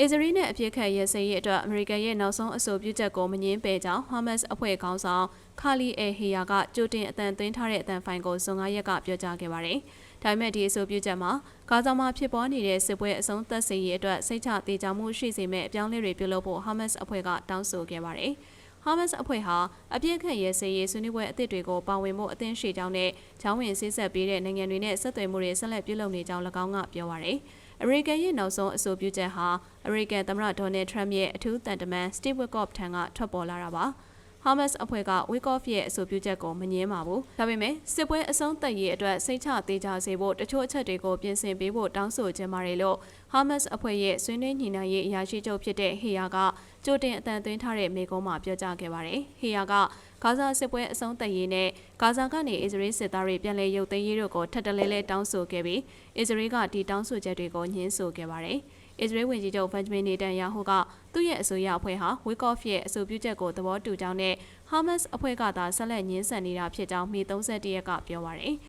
အစ္စရေးနဲ့အပြစ်ခတ်ရစရေးအတွက်အမေရိကန်ရဲ့နောက်ဆုံးအဆိုပြုချက်ကိုမငင်းပယ်ကြောင်းဟာမတ်စ်အဖွဲ့ခေါင်းဆောင်ခါလီအယ်ဟီယာကကြိုတင်အတန်သွင်းထားတဲ့အတန်ဖိုင်ကိုဇွန်9ရက်ကပြောကြားခဲ့ပါတယ်။ဒါပေမဲ့ဒီအဆိုပြုချက်မှာဂါဇာမှာဖြစ်ပွားနေတဲ့စစ်ပွဲအဆုံးသတ်စေရေးအတွက်စိတ်ချတေချာမှုရှိစေမယ့်အပြောင်းအလဲတွေပြုလုပ်ဖို့ဟာမတ်စ်အဖွဲ့ကတောင်းဆိုခဲ့ပါတယ်။ဟာမတ်စ်အဖွဲ့ဟာအပြစ်ခတ်ရဲစေးရေးဆွေးနွေးပွဲအသစ်တွေကိုပါဝင်ဖို့အသင်းရှိကြောင်းနဲ့ချောင်းဝင်ဆေးဆက်ပေးတဲ့နိုင်ငံတွေနဲ့ဆက်သွယ်မှုတွေဆက်လက်ပြုလုပ်နေကြောင်း၎င်းကပြောပါရယ် အမေရိကန်ရဲ့နောက်ဆုံးအဆိုပြုချက်ဟာအမေရိကန်သမ္မတဒေါ်နယ်ထရမ့်ရဲ့အထူးတန်တမန်စတီဗ်ဝစ်ကော့ဖ်ထံကထွက်ပေါ်လာတာပါ ဟာမတ်စ်အဖွဲ့ကဝီကော့ဖ်ရဲ့အဆိုပြုချက်ကိုမငင်းပါဘူး။ဒါပေမဲ့စစ်ပွဲအဆုံးသတ်ရေးအတွက်စိတ်ချသေးကြစေဖို့တချို့အချက်တွေကိုပြင်ဆင်ပေးဖို့တောင်းဆိုခြင်းပါတယ်လို့ဟာမတ်စ်အဖွဲ့ရဲ့ဆွေးနွေးညှိနှိုင်းရေးအရာရှိချုပ်ဖြစ်တဲ့ဟေယာကကြိုတင်အတန်သွင်းထားတဲ့မေကုံးမှာပြောကြားခဲ့ပါတယ်။ဟေယာကဂါဇာစစ်ပွဲအဆုံးသတ်ရေးနဲ့ဂါဇာကနေအစ္စရေးစစ်သားတွေပြန်လည်ရုပ်သိမ်းရေးတို့ကိုထပ်တလဲလဲတောင်းဆိုခဲ့ပြီးအစ္စရေးကဒီတောင်းဆိုချက်တွေကိုညှင်းဆိုခဲ့ပါတယ်။ အစ္စရေးဝန်ကြီးချုပ်ဗန်ဂျမင်နေတန်ယာဟုကသူ့ရဲ့အဆိုရအဖွဲ့ဟာဝီကော့ဖ်ရဲ့အဆိုပြုချက်ကိုသဘောတူကြောင်းနဲ့ဟာမတ်စ်အဖွဲ့ကသာဆက်လက်ညှင်းဆန်နေတာဖြစ်ကြောင်းမေ31ရက်ကပြောပါရယ်